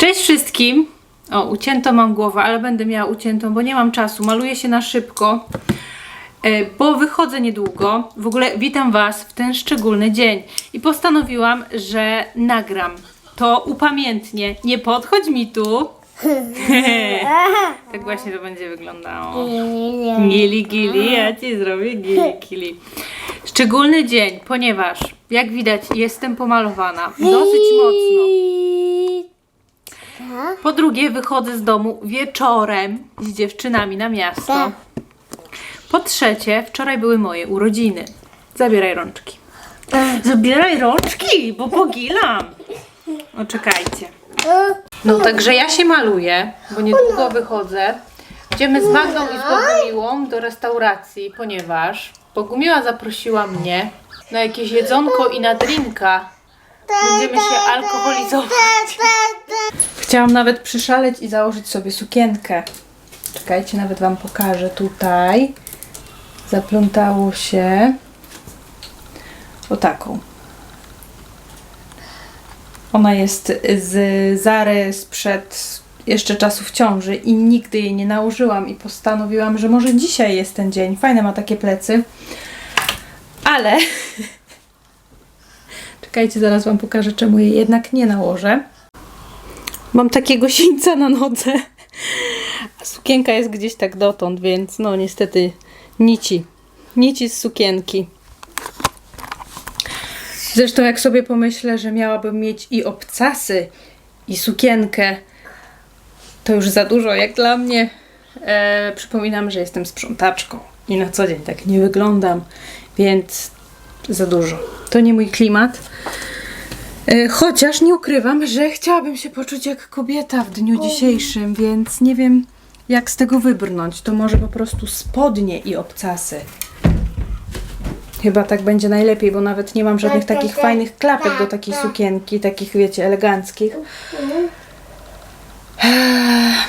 Cześć wszystkim! O, ucięto mam głowę, ale będę miała uciętą, bo nie mam czasu. Maluję się na szybko, e, bo wychodzę niedługo. W ogóle witam Was w ten szczególny dzień i postanowiłam, że nagram to upamiętnie. Nie podchodź mi tu. tak właśnie to będzie wyglądało. Gili, gili, ja ci zrobię gili, gili. Szczególny dzień, ponieważ jak widać jestem pomalowana dosyć mocno. Po drugie, wychodzę z domu wieczorem z dziewczynami na miasto. Tak. Po trzecie, wczoraj były moje urodziny. Zabieraj rączki. Zabieraj rączki, bo pogilam. O, czekajcie. No, także ja się maluję, bo niedługo wychodzę. Idziemy z Magdą i z Bogumiłą do restauracji, ponieważ Bogumiła zaprosiła mnie na jakieś jedzonko i na drinka. Będziemy się alkoholizować. Chciałam nawet przyszaleć i założyć sobie sukienkę. Czekajcie, nawet Wam pokażę tutaj. Zaplątało się o taką. Ona jest z Zary sprzed jeszcze czasów ciąży i nigdy jej nie nałożyłam i postanowiłam, że może dzisiaj jest ten dzień. Fajne ma takie plecy. Ale czekajcie, zaraz Wam pokażę, czemu jej jednak nie nałożę. Mam takiego sińca na nodze. A sukienka jest gdzieś tak dotąd, więc no niestety nici. Nici z sukienki. Zresztą jak sobie pomyślę, że miałabym mieć i obcasy, i sukienkę, to już za dużo jak dla mnie. E, przypominam, że jestem sprzątaczką i na co dzień tak nie wyglądam, więc za dużo. To nie mój klimat. E, Chociaż nie ukrywam, że chciałabym się poczuć jak kobieta w dniu dzisiejszym, więc nie wiem jak z tego wybrnąć. To może po prostu spodnie i obcasy. Chyba tak będzie najlepiej, bo nawet nie mam żadnych takich fajnych klapek do takiej sukienki, takich wiecie, eleganckich.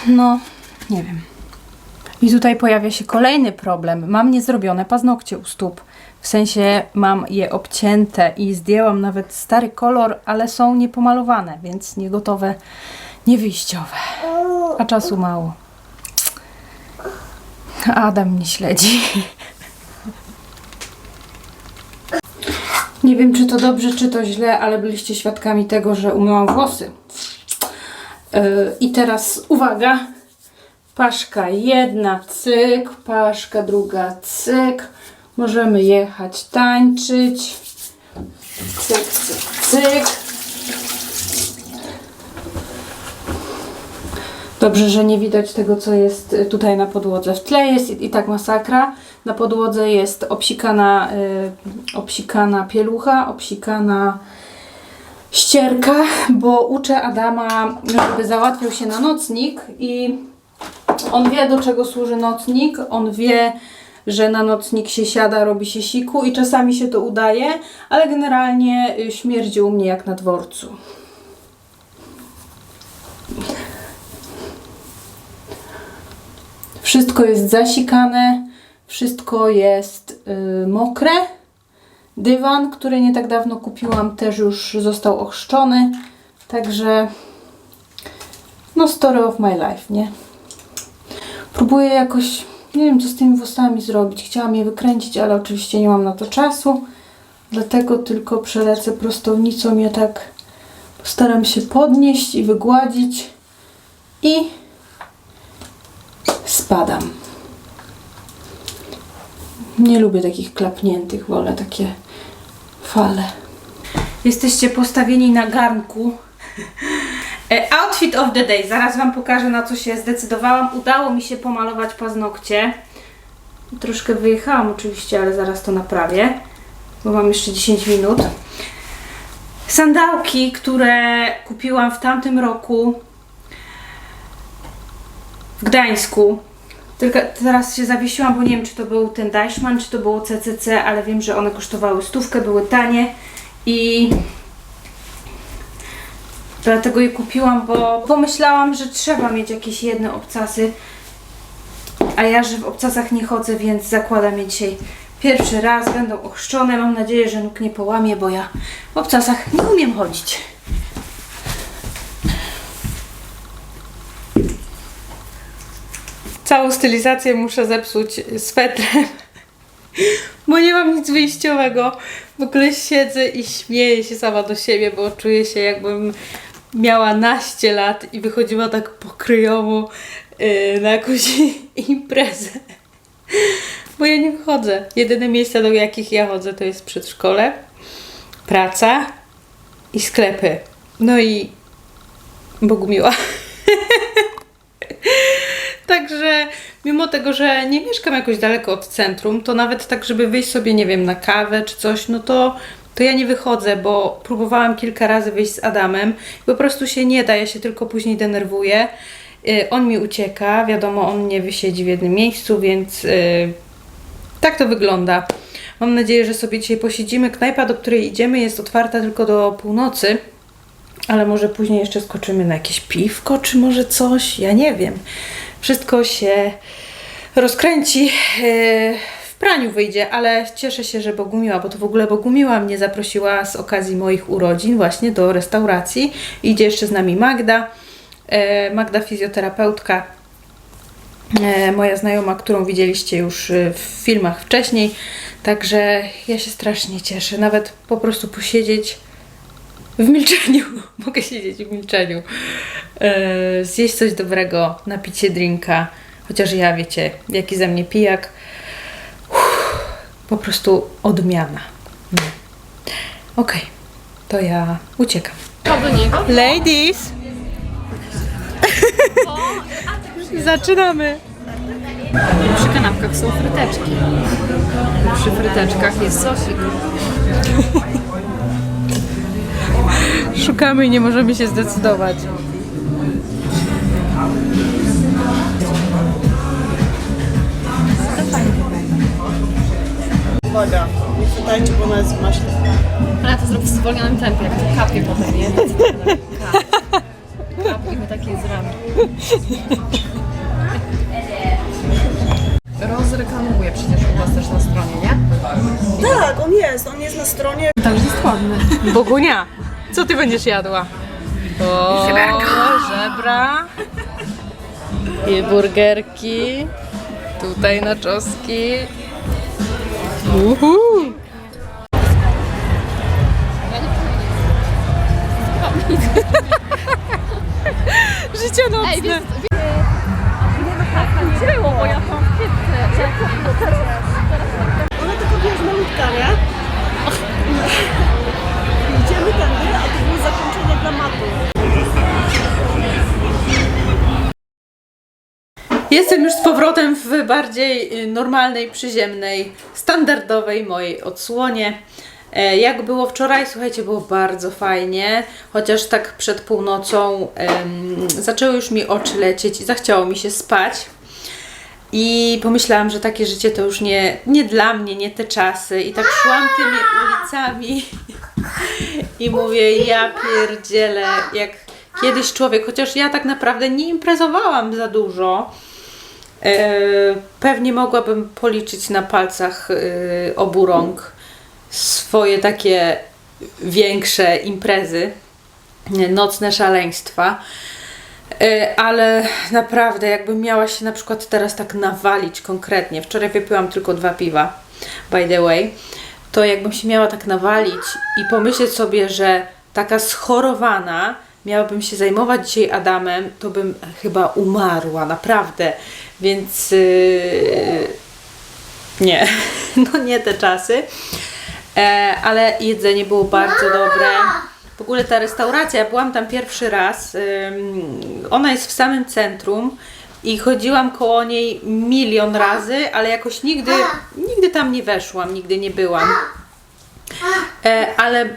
No, nie wiem. I tutaj pojawia się kolejny problem. Mam niezrobione paznokcie u stóp. W sensie mam je obcięte i zdjęłam nawet stary kolor, ale są niepomalowane, więc nie gotowe, nie wyjściowe. A czasu mało. Adam mnie śledzi. Nie wiem, czy to dobrze, czy to źle, ale byliście świadkami tego, że umyłam włosy. Yy, I teraz uwaga. Paszka jedna, cyk, paszka druga, cyk. Możemy jechać tańczyć. Cyk, cyk, cyk. Dobrze, że nie widać tego, co jest y, tutaj na podłodze. W tle jest i, tak masakra. Na podłodze jest obsikana, y, obsikana pielucha, obsikana ścierka, bo uczę Adama, żeby załatwił się na nocnik i on wie, do czego służy nocnik. On wie, że na nocnik się siada, robi się siku i czasami się to udaje, ale generalnie y, śmierdzi u mnie jak na dworcu. Wszystko jest zasikane, wszystko jest y, mokre. Dywan, który nie tak dawno kupiłam, też już został ochrzczony. Także no story of my life, nie? Próbuję jakoś, nie wiem co z tymi włosami zrobić. Chciałam je wykręcić, ale oczywiście nie mam na to czasu. Dlatego tylko przelecę prostownicą je tak postaram się podnieść i wygładzić i spadam. Nie lubię takich klapniętych, wolę takie fale. Jesteście postawieni na garnku. E, Outfit of the day. Zaraz Wam pokażę, na co się zdecydowałam. Udało mi się pomalować paznokcie. Troszkę wyjechałam oczywiście, ale zaraz to naprawię, bo mam jeszcze 10 minut. Sandałki, które kupiłam w tamtym roku w Gdańsku. Tylko teraz się zawiesiłam, bo nie wiem, czy to był ten Deichmann, czy to było CCC, ale wiem, że one kosztowały stówkę, były tanie i Dlatego je kupiłam, bo pomyślałam, że trzeba mieć jakieś jedne obcasy. A ja, że w obcasach nie chodzę, więc zakładam je dzisiaj pierwszy raz. Będą ochrzczone. Mam nadzieję, że nóg nie połamie, bo ja w obcasach nie umiem chodzić. Całą stylizację muszę zepsuć swetrem bo nie mam nic wyjściowego. W ogóle siedzę i śmieję się sama do siebie, bo czuję się jakbym miała naście lat i wychodziła tak pokryjowo yy, na jakąś imprezę. Bo ja nie wychodzę. Jedyne miejsca, do jakich ja chodzę, to jest przedszkole, praca i sklepy. No i Bogumiła. Także mimo tego, że nie mieszkam jakoś daleko od centrum, to nawet tak, żeby wyjść sobie, nie wiem, na kawę czy coś, no to, to ja nie wychodzę, bo próbowałam kilka razy wyjść z Adamem. Po prostu się nie da, ja się tylko później denerwuję. Y, On mi ucieka, wiadomo, on nie wysiedzi w jednym miejscu, więc y, tak to wygląda. Mam nadzieję, że sobie dzisiaj posiedzimy. Knajpa, do której idziemy, jest otwarta tylko do północy. Ale może później jeszcze skoczymy na jakieś piwko, czy może coś, ja nie wiem. Wszystko się rozkręci. Praniu wyjdzie, ale cieszę się, że Bogumiła, bo to w ogóle Bogumiła mnie zaprosiła z okazji moich urodzin właśnie do restauracji. Idzie jeszcze z nami Magda, yy, Magda fizjoterapeutka, e, moja znajoma, którą widzieliście już e, w filmach wcześniej. Także ja się strasznie cieszę. Nawet po prostu posiedzieć w milczeniu. Mogę siedzieć w milczeniu. E, zjeść coś dobrego, napić się drinka. Chociaż ja wiecie, jaki ze mnie pijak. Po prostu odmiana. Mm. Okej, to ja uciekam. To do niego? Ladies! Zaczynamy! Przy kanapkach są fryteczki. Przy fryteczkach jest sosik. Szukamy i nie możemy się zdecydować. Uwaga, nie chwytajcie, bo ona jest w maśle. Ale to zrobić w zwolnionym tempie, jak to kapie potem, nie? Kap. Kapimy takie z ramy. Rozreklamuje przecież u Was też na stronie, nie? Tak, on jest, on jest na stronie. Tak, jest ładny. Bogunia, co ty będziesz jadła? O, żebra. I burgerki. Tutaj naczoski. Uhu. Życie nocne. Było, bo ja mam Ona tylko wiesz, nie? Idziemy tędy, a to było zakończenie dramatu. Jestem już z powrotem w bardziej y, normalnej, przyziemnej, standardowej mojej odsłonie. E, Jak było wczoraj, słuchajcie, było bardzo fajnie, chociaż tak przed północą em, zaczęły już mi oczy lecieć i zachciało mi się spać. I pomyślałam, że takie życie to już nie, nie dla mnie, nie te czasy. I tak szłam tymi ulicami i mówię, ja pierdzielę, jak kiedyś człowiek, chociaż ja tak naprawdę nie imprezowałam za dużo. E, Pewnie mogłabym policzyć na palcach e, obu rąk swoje takie większe imprezy, nocne szaleństwa. E, Ale naprawdę, jakbym miała się na przykład teraz tak nawalić konkretnie, wczoraj wypiłam tylko dwa piwa, by the way, to jakbym się miała tak nawalić i pomyśleć sobie, że taka schorowana miałabym się zajmować dzisiaj Adamem, to bym chyba umarła, naprawdę. Więc yy, nie, no nie te czasy. E, ale jedzenie było bardzo dobre. W ogóle ta restauracja, ja byłam tam pierwszy raz. ym, Ona jest w samym centrum i chodziłam koło niej milion razy, ale jakoś nigdy, nigdy tam nie weszłam, nigdy nie byłam. E, ale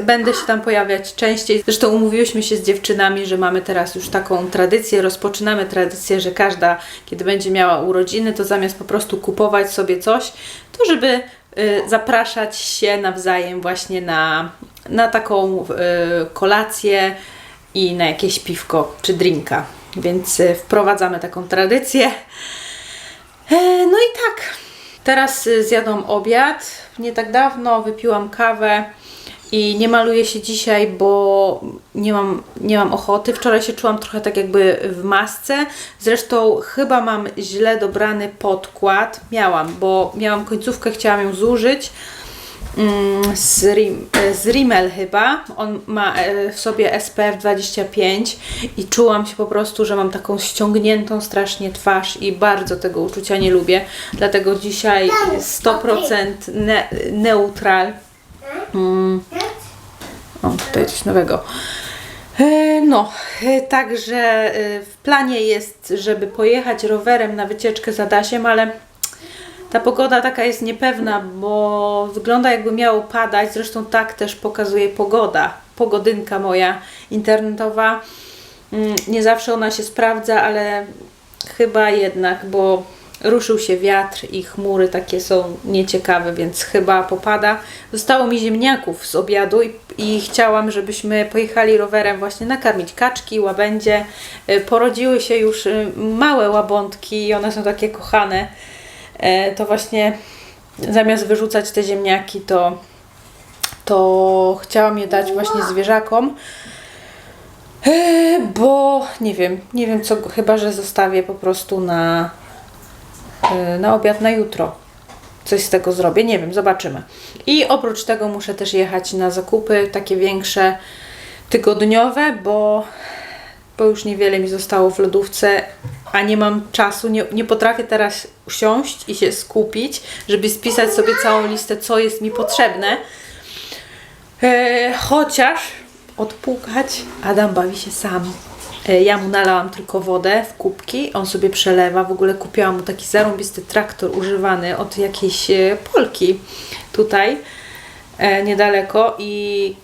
będę się tam pojawiać częściej. Zresztą umówiłyśmy się z dziewczynami, że mamy teraz już taką tradycję, rozpoczynamy tradycję, że każda, kiedy będzie miała urodziny, to zamiast po prostu kupować sobie coś, to żeby y, zapraszać się nawzajem właśnie na, na taką y, kolację i na jakieś piwko czy drinka. Więc y, wprowadzamy taką tradycję. E, No i tak. Teraz zjadłam obiad. Nie tak dawno wypiłam kawę i nie maluję się dzisiaj, bo nie mam, nie mam ochoty. Wczoraj się czułam trochę tak jakby w masce. Zresztą chyba mam źle dobrany podkład. Miałam, bo miałam końcówkę, chciałam ją zużyć. Mm, Z, Rim, e, z Rimmel chyba. On ma e, w sobie SPF 25 i czułam się po prostu, że mam taką ściągniętą strasznie twarz i bardzo tego uczucia nie lubię. Dlatego dzisiaj 100% ne, neutral. Mm. O, tutaj coś nowego. E, No, także w planie jest, żeby pojechać rowerem na wycieczkę za Dasiem, ale ta pogoda taka jest niepewna, bo wygląda jakby miało padać. Zresztą tak też pokazuje pogoda. Pogodynka moja internetowa. Mm, Nie zawsze ona się sprawdza, ale chyba jednak, bo ruszył się wiatr i chmury takie są nieciekawe, więc chyba popada. Zostało mi ziemniaków z obiadu i, i chciałam, żebyśmy pojechali rowerem właśnie nakarmić kaczki, łabędzie. Y, Porodziły się już y, małe łabątki i one są takie kochane to właśnie zamiast wyrzucać te ziemniaki, to, to chciałam je dać właśnie zwierzakom. E, Bo nie wiem, nie wiem co, chyba że zostawię po prostu na, e, na obiad na jutro. Coś z tego zrobię, nie wiem, zobaczymy. I oprócz tego muszę też jechać na zakupy takie większe, tygodniowe, bo bo już niewiele mi zostało w lodówce, a nie mam czasu, nie, nie potrafię teraz usiąść i się skupić, żeby spisać sobie całą listę, co jest mi potrzebne. E, chociaż odpukać, Adam bawi się sam. E, ja mu nalałam tylko wodę w kubki, on sobie przelewa. W ogóle kupiłam mu taki zarąbisty traktor używany od jakiejś e, Polki tutaj e, niedaleko i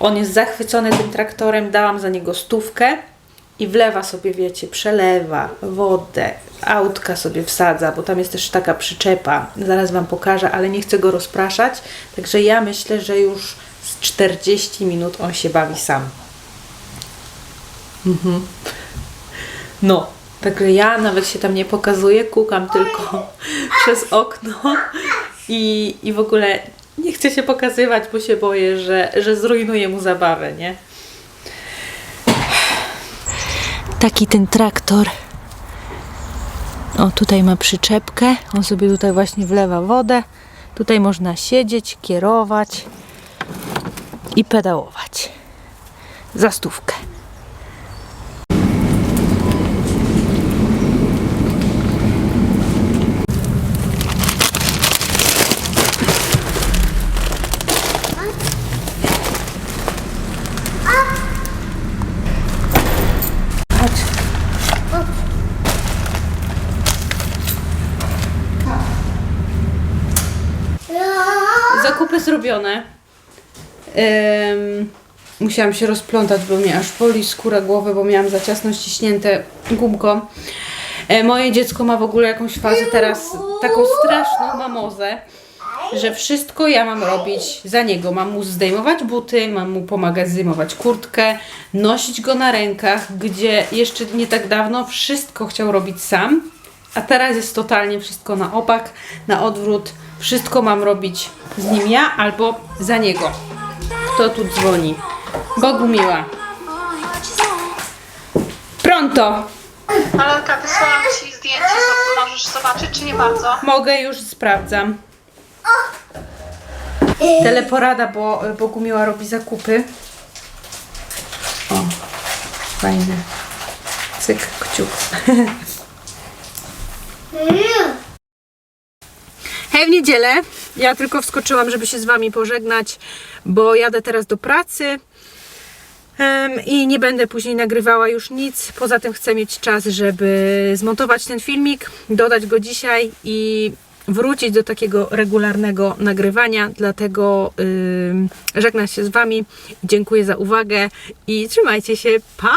on jest zachwycony tym traktorem, dałam za niego stówkę i wlewa sobie, wiecie, przelewa wodę, autka sobie wsadza, bo tam jest też taka przyczepa. Zaraz Wam pokażę, ale nie chcę go rozpraszać. Także ja myślę, że już z 40 minut on się bawi sam. Mhm. No, także ja nawet się tam nie pokazuję, kukam tylko przez okno i, i w ogóle nie chcę się pokazywać, bo się boję, że, że zrujnuję mu zabawę, nie? Taki ten traktor. O, tutaj ma przyczepkę. On sobie tutaj właśnie wlewa wodę. Tutaj można siedzieć, kierować i pedałować. Za stówkę. Chodź. Zakupy zrobione. Ym, musiałam się rozplątać, bo mnie aż boli skóra głowy, bo miałam za ciasno ściśnięte gumką. E, moje dziecko ma w ogóle jakąś fazę teraz, taką straszną mamozę, że wszystko ja mam robić za niego. Mam mu zdejmować buty, mam mu pomagać zdejmować kurtkę, nosić go na rękach, gdzie jeszcze nie tak dawno wszystko chciał robić sam, a teraz jest totalnie wszystko na opak, na odwrót. Wszystko mam robić z nim ja albo za niego. Kto tu dzwoni? Bogu miła. Pronto! Alenka, wysłałam Ci zdjęcie, zo- możesz zobaczyć, czy nie bardzo? Mogę już sprawdzam. Teleporada, bo Bogumiła robi zakupy. O, fajne. Cyk, kciuk. Hej, w niedzielę. Ja tylko wskoczyłam, żeby się z Wami pożegnać, bo jadę teraz do pracy. I nie będę później nagrywała już nic. Poza tym chcę mieć czas, żeby zmontować ten filmik, dodać go dzisiaj i wrócić do takiego regularnego nagrywania. Dlatego żegnam się z Wami. Dziękuję za uwagę i trzymajcie się. Pa!